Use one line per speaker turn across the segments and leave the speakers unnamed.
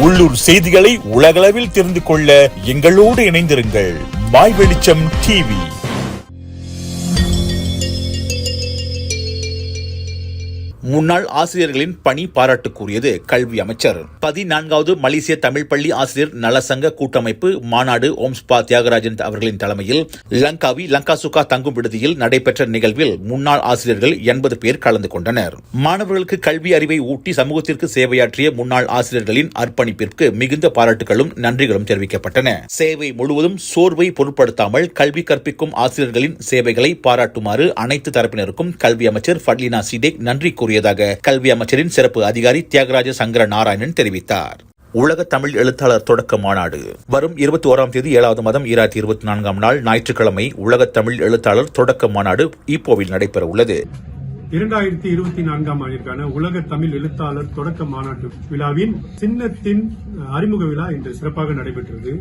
உள்ளூர் செய்திகளை உலகளவில் தெரிந்து கொள்ள எங்களோடு இணைந்திருங்கள். மாய் வெளிச்சம் டிவி முன்னாள் ஆசிரியர்களின் பணி பாராட்டுக்குரியது கல்வி அமைச்சர். பதினான்காவது மலேசிய தமிழ் பள்ளி ஆசிரியர் நலசங்க கூட்டமைப்பு மாநாடு ஓம்ஸ்பா தியாகராஜன் அவர்களின் தலைமையில் லங்காவி லங்கா சுகா தங்கும் விடுதியில் நடைபெற்ற நிகழ்வில் முன்னாள் ஆசிரியர்கள் எண்பது பேர் கலந்து கொண்டனர். மாணவர்களுக்கு கல்வி அறிவை ஊட்டி சமூகத்திற்கு சேவையாற்றிய முன்னாள் ஆசிரியர்களின் அர்ப்பணிப்பிற்கு மிகுந்த பாராட்டுகளும் நன்றிகளும் தெரிவிக்கப்பட்டன. சேவை முழுவதும் சோர்வை பொருட்படுத்தாமல் கல்வி கற்பிக்கும் ஆசிரியர்களின் சேவைகளை பாராட்டுமாறு அனைத்து தரப்பினருக்கும் கல்வி அமைச்சர் ஃபட்லினா சிடேக் நன்றி கூறியதாக கல்வி அமைச்சரின் சிறப்பு அதிகாரி தியாகராஜ சங்கர நாராயணன் தெரிவித்தார். உலக தமிழ் எழுத்தாளர் தொடக்க மாநாடு. வரும் இருபத்தி ஓராம் தேதி ஏழாவது மாதம் ஈராயிரத்தி இருபத்தி நான்காம் நாள் ஞாயிற்றுக்கிழமை உலக தமிழ் எழுத்தாளர் தொடக்க மாநாடு ஈப்போவில் நடைபெற உள்ளது
இரண்டாயிரத்தி இருபத்தி நான்காம் ஆண்டிற்கான உலக தமிழ் எழுத்தாளர் தொடக்க மாநாட்டு விழாவின் சின்னத்தின் அறிமுக விழா இன்று சிறப்பாக நடைபெற்றது.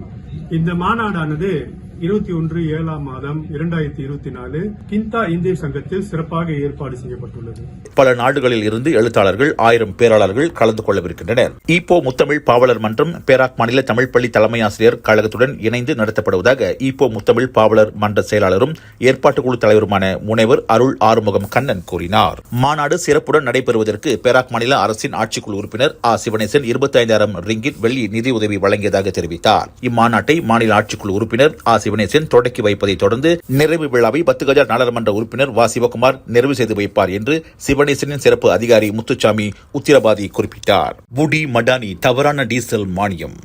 இந்த மாநாடானது இருபத்தி ஒன்று ஏழாம் மாதம் இரண்டாயிரத்தி இருபத்தி நாலு கிந்தா இந்திய சங்கத்தில் சிறப்பாக ஏற்பாடு செய்யப்பட்டுள்ளது.
பல நாடுகளில் இருந்து எழுத்தாளர்கள் ஆயிரம் பேராளர்கள் கலந்து கொள்ளவிருக்கின்றனர். ஈப்போ முத்தமிழ் பாவலர் மன்றம் பேராக் மாநில தமிழ் பள்ளி தலைமை ஆசிரியர் கழகத்துடன் இணைந்து நடத்தப்படுவதாக ஈப்போ முத்தமிழ் பாவலர் மன்ற செயலாளரும் ஏற்பாட்டுக்குழு தலைவருமான முனைவர் அருள் ஆறுமுகம் கண்ணன் கூறினார். மாநாடு சிறப்புடன் நடைபெறுவதற்கு பேராக் மாநில அரசின் ஆட்சிக்குழு உறுப்பினர் ஆ. சிவனேசன் இருபத்தி ஐந்தாயிரம் ரிங்கிட் வெள்ளி நிதியுதவி வழங்கியதாக தெரிவித்தார். இம்மாநாட்டை மாநில ஆட்சிக்குழு உறுப்பினர் ஆ. சிவனேசன் தொடக்கி வைப்பதைத் தொடர்ந்து நிறைவு விழாவை பத்து கஜா நாடாளுமன்ற உறுப்பினர் வா. சிவகுமார் நிறைவு செய்து வைப்பார் என்று சிவனேசனின் சிறப்பு அதிகாரி முத்துச்சாமி உத்திரபாதி குறிப்பிட்டார். புடி மடானி தவறான டீசல் மானியம்.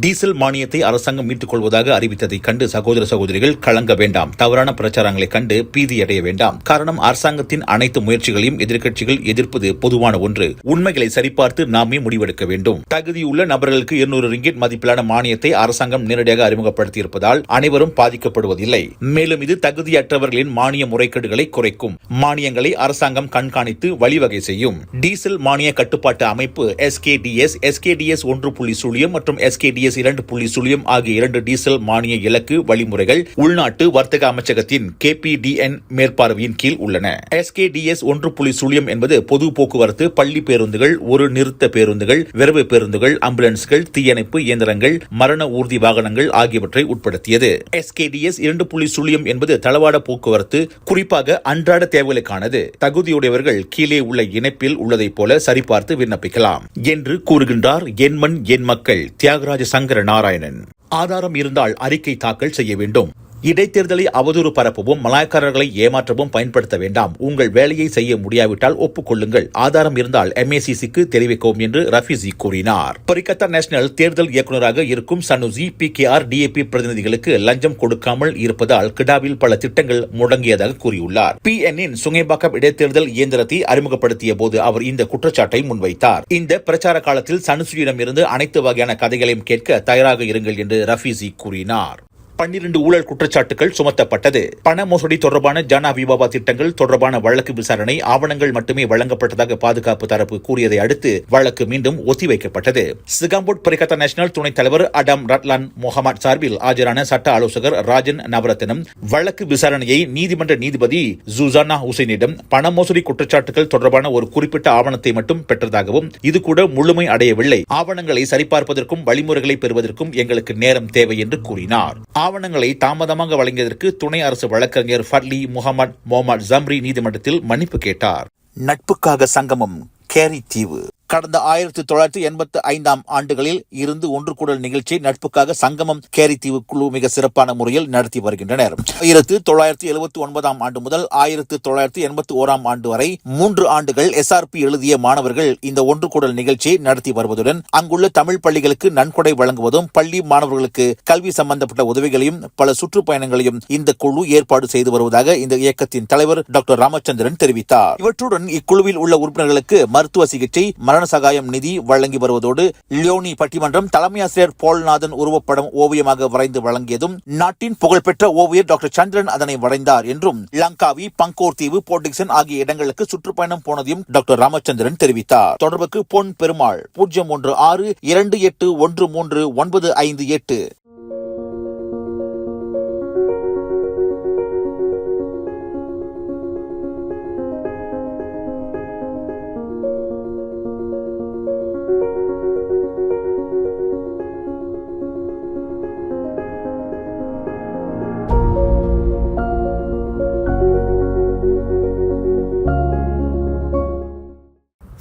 டீசல் மானியத்தை அரசாங்கம் மீட்டுக் கொள்வதாக அறிவித்ததை கண்டு சகோதர சகோதரிகள் கலங்க வேண்டாம். தவறான பிரச்சாரங்களை கண்டு பீதியடைய வேண்டாம். காரணம் அரசாங்கத்தின் அனைத்து முயற்சிகளையும் எதிர்க்கட்சிகள் எதிர்ப்பது பொதுவான ஒன்று. உண்மைகளை சரிபார்த்து நாமே முடிவெடுக்க வேண்டும். தகுதியுள்ள நபர்களுக்கு இருநூறு ரிங்கிட் மதிப்பிலான மானியத்தை அரசாங்கம் நேரடியாக அறிமுகப்படுத்தியிருப்பதால் அனைவரும் பாதிக்கப்படுவதில்லை. மேலும் இது தகுதியற்றவர்களின் மானிய முறைகேடுகளை குறைக்கும். மானியங்களை அரசாங்கம் கண்காணித்து வழிவகை செய்யும். டீசல் மானிய கட்டுப்பாட்டு அமைப்பு எஸ்கேடிஎஸ் எஸ்கேடிஎஸ் ஒன்று புள்ளி சுழியம் மற்றும் டிஎஸ் இரண்டு புள்ளி சுழியம் ஆகிய இரண்டு டீசல் மானிய இலக்கு வழிமுறைகள் உள்நாட்டு வர்த்தக அமைச்சகத்தின் கேபிடிஎன் மேற்பார்வையின் கீழ் உள்ளன. எஸ்கேடிஎஸ் ஒன்று புள்ளி சுழியம் என்பது பொது போக்குவரத்து பள்ளி பேருந்துகள் ஒரு நிறுத்த பேருந்துகள் விரைவு பேருந்துகள் ஆம்புலன்ஸ்கள் தீயணைப்பு இயந்திரங்கள் மரண ஊர்தி வாகனங்கள் ஆகியவற்றை உட்படுத்தியது. எஸ்கேடிஎஸ் இரண்டு புள்ளி சுழியம் என்பது தளவாட போக்குவரத்து குறிப்பாக அன்றாட தேவைகளுக்கானது. தகுதியுடையவர்கள் கீழே உள்ள இணைப்பில் உள்ளதைப் போல சரிபார்த்து விண்ணப்பிக்கலாம். என்று கூறுகின்றார் எண்மண் என் மக்கள் தியாகராஜ சங்கர நாராயணன் ஆதாரம் இருந்தால் அறிக்கை தாக்கல் செய்ய வேண்டும். இடைத்தேர்தலை அவதூறு பரப்பவும் மலாய்க்காரர்களை ஏமாற்றவும் பயன்படுத்த வேண்டாம். உங்கள் வேலையை செய்ய முடியாவிட்டால் ஒப்புக்கொள்ளுங்கள். ஆதாரம் இருந்தால் எம்ஏசிசிக்கு தெரிவிக்கவும் என்று ரஃபிசி கூறினார். பரிகத்தா நேஷனல் தேர்தல் இயக்குநராக இருக்கும் Sanusi P K R DAP பிரதிநிதிகளுக்கு லஞ்சம் கொடுக்காமல் இருப்பதால் கிடாவில் பல திட்டங்கள் முடங்கியதாக கூறியுள்ளார். பி என் சுங்கைபாக்கம் இடைத்தேர்தல் இயந்திரத்தை அறிமுகப்படுத்திய போது அவர் இந்த குற்றச்சாட்டை முன்வைத்தார். இந்த பிரச்சார காலத்தில் சனுசியிடமிருந்து அனைத்து வகையான கதைகளையும் கேட்க தயாராக இருங்கள் என்று ரஃபிசி கூறினார். பன்னிரண்டு ஊழல் குற்றச்சாட்டுகள் சுமத்தப்பட்டது. பண மோசடி தொடர்பான ஜன விபாபா திட்டங்கள் தொடர்பான வழக்கு விசாரணை ஆவணங்கள் மட்டுமே வழங்கப்பட்டதாக பாதுகாப்பு தரப்பு கூறியதை அடுத்து வழக்கு மீண்டும் ஒத்திவைக்கப்பட்டது. சிகாம்போட் பரிகத்தா நேஷனல் துணைத் தலைவர் அடம் ரட்லான் முகமது சார்பில் ஆஜரான சட்ட ஆலோசகர் ராஜன் நவரத்னம் வழக்கு விசாரணையை நீதிமன்ற நீதிபதி ஜூசானா ஹுசைனிடம் பண மோசடி குற்றச்சாட்டுகள் தொடர்பான ஒரு குறிப்பிட்ட ஆவணத்தை மட்டும் பெற்றதாகவும் இது கூட முழுமை அடையவில்லை. ஆவணங்களை சரிபார்ப்பதற்கும் வழிமுறைகளை பெறுவதற்கும் எங்களுக்கு நேரம் தேவை என்று கூறினார். ஆவணங்களை தாமதமாக வழங்கியதற்கு துணை அரசு வழக்கறிஞர் ஃபர்லி முகமது முகமது ஜம்ரி நீதிமன்றத்தில் மன்னிப்பு கேட்டார். நட்புக்காக சங்கமம் கேரி தீவு. கடந்த ஆயிரத்தி தொள்ளாயிரத்தி எண்பத்தி ஐந்தாம் ஆண்டுகளில் இருந்து ஒன்று கூடல் நிகழ்ச்சியை நட்புக்காக சங்கமம் கேரித்தீவு குழு மிக சிறப்பான முறையில் நடத்தி வருகின்றனர். ஆயிரத்தி தொள்ளாயிரத்தி எழுபத்தி ஒன்பதாம் ஆண்டு முதல் ஆயிரத்தி தொள்ளாயிரத்தி எண்பத்தி ஓராம் ஆண்டு வரை மூன்று ஆண்டுகள் எஸ்ஆர்பி எழுதிய மாணவர்கள் இந்த ஒன்று கூடல் நிகழ்ச்சியை நடத்தி வருவதுடன் அங்குள்ள தமிழ் பள்ளிகளுக்கு நன்கொடை வழங்குவதும் பள்ளி மாணவர்களுக்கு கல்வி சம்பந்தப்பட்ட உதவிகளையும் பல சுற்றுப்பயணங்களையும் இந்த குழு ஏற்பாடு செய்து வருவதாக இந்த இயக்கத்தின் தலைவர் டாக்டர் ராமச்சந்திரன் தெரிவித்தார். இவற்றுடன் இக்குழுவில் உள்ள உறுப்பினர்களுக்கு மருத்துவ சிகிச்சை மரண சகாயம் நிதி வழங்கி வருவதோடு லியோனி பட்டிமன்றம் தலைமை ஆசிரியர் போல்நாதன் உருவப்படம் ஓவியமாக வரைந்து வழங்கியதும் நாட்டின் புகழ்பெற்ற ஓவியர் டாக்டர் சந்திரன் அதனை வரைந்தார் என்றும் லங்காவி பங்கோர் தீவு போர்டிக்சன் ஆகிய இடங்களுக்கு சுற்றுப்பயணம் போனதையும் டாக்டர் ராமச்சந்திரன் தெரிவித்தார். தொடர்புக்கு பொன் பெருமாள் பூஜ்ஜியம் ஒன்று ஆறு இரண்டு எட்டு ஒன்று மூன்று ஒன்பது ஐந்து எட்டு.